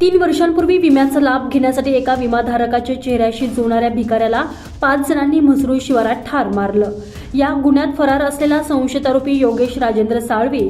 तीन वर्षांपूर्वी विम्याचा लाभ घेण्यासाठी एका विमाधारकाच्या चेहऱ्याशी जुळणाऱ्या भिकाऱ्याला पाच जणांनी म्हसरूळ शिवारात ठार मारलं. या गुन्ह्यात फरार असलेला संशयित आरोपी योगेश राजेंद्र साळवी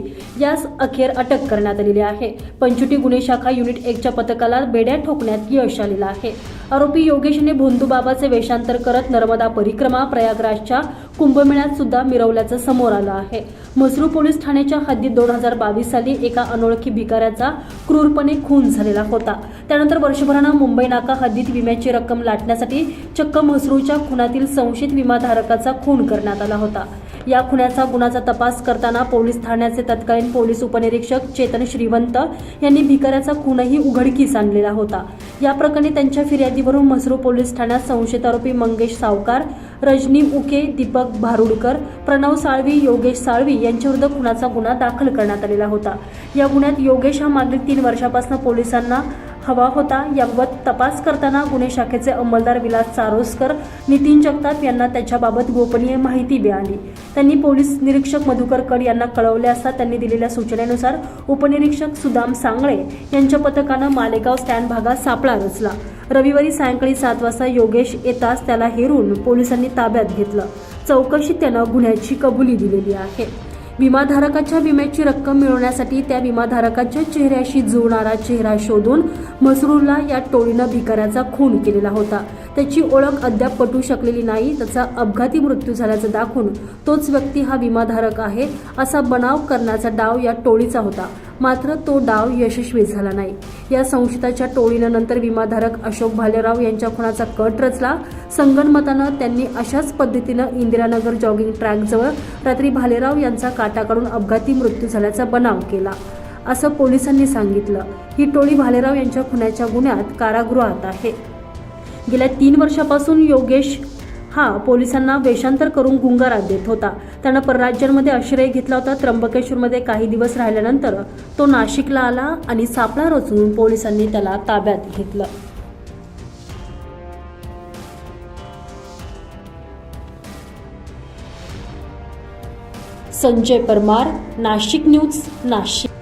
यास अखेर अटक करण्यात आलेली आहे. पंचुटी गुन्हे शाखा युनिट एकच्या पथकाला बेड्या ठोकण्यात यश आलेलं आहे. आरोपी योगेशने भोंदूबाबाचे वेषांतर करत नर्मदा परिक्रमा प्रयागराजच्या कुंभमेळ्यात सुद्धा मिरवल्याचं समोर आलं आहे. मसरू पोलीस ठाण्याच्या हद्दीत दोन हजार बावीस साली एका अनोळखी भिकाऱ्याचा क्रूरपणे खून झालेला होता. त्यानंतर वर्षभरानं मुंबई नाका हद्दीत विम्याची रक्कम लाटण्यासाठी चक्क मसरूच्या खुनातील संशयित विमाधारकाचा खून करण्यात आला. होता. या खुन्याचा गुन्हाचा तपास करताना पोलीस ठाण्याचे तत्कालीन पोलीस उपनिरीक्षक चेतन श्रीवंत यांनी भिकाऱ्याचा खूनही उघडकीस आणलेला होता. या प्रकरणी त्यांच्या फिर्यादीवरून मसरू पोलीस ठाण्यात संशयित आरोपी मंगेश सावकार रजनी उके दीपक भारुडकर प्रणव साळवी योगेश साळवी यांच्याविरुद्ध खुनाचा गुन्हा दाखल करण्यात आलेला होता. या गुन्ह्यात योगेश हा मागील तीन वर्षापासून पोलिसांना हवा होता याबाबत तपास करताना गुन्हे शाखेचे अंमलदार विलास चारोसकर नितीन जगताप यांना त्याच्याबाबत गोपनीय माहिती मिळाली. त्यांनी पोलीस निरीक्षक मधुकर कड यांना कळवले असता त्यांनी दिलेल्या सूचनेनुसार उपनिरीक्षक सुदाम सांगळे यांच्या पथकानं मालेगाव स्टँड भागात सापळा रचला. रविवारी सायंकाळी सात वाजता योगेश येताच त्याला हेरून पोलिसांनी ताब्यात घेतलं. चौकशीत त्यानं गुन्ह्याची कबुली दिलेली आहे. विमाधारकाच्या विम्याची रक्कम मिळवण्यासाठी त्या विमाधारकाच्या चेहऱ्याशी जुळणारा चेहरा शोधून मसरूरला या टोळीनं भिकाऱ्याचा खून केलेला होता. त्याची ओळख अद्याप पटू शकलेली नाही. त्याचा अपघाती मृत्यू झाल्याचं दाखवून तोच व्यक्ती हा विमाधारक आहे असा बनाव करण्याचा डाव या टोळीचा होता. मात्र तो डाव यशस्वी झाला नाही. या संशयिताच्या टोळीनं नंतर विमाधारक अशोक भालेराव यांच्या खुनाचा कट रचला. संगणमतानं त्यांनी अशाच पद्धतीनं इंदिरानगर जॉगिंग ट्रॅकजवळ रात्री भालेराव यांचा काटाकडून अपघाती मृत्यू झाल्याचा बनाव केला असं पोलिसांनी सांगितलं. ही टोळी भालेराव यांच्या खुनाच्या गुन्ह्यात कारागृहात आहे. गेल्या तीन वर्षापासून योगेश हा पोलिसांना वेषांतर करून गुंगारात देत होता. त्यानं परराज्यांमध्ये आश्रय घेतला होता. त्र्यंबकेश्वरमध्ये काही दिवस राहिल्यानंतर तो नाशिकला आला आणि सापळा रचून पोलिसांनी त्याला ताब्यात घेतलं. संजय परमार नाशिक न्यूज नाशिक.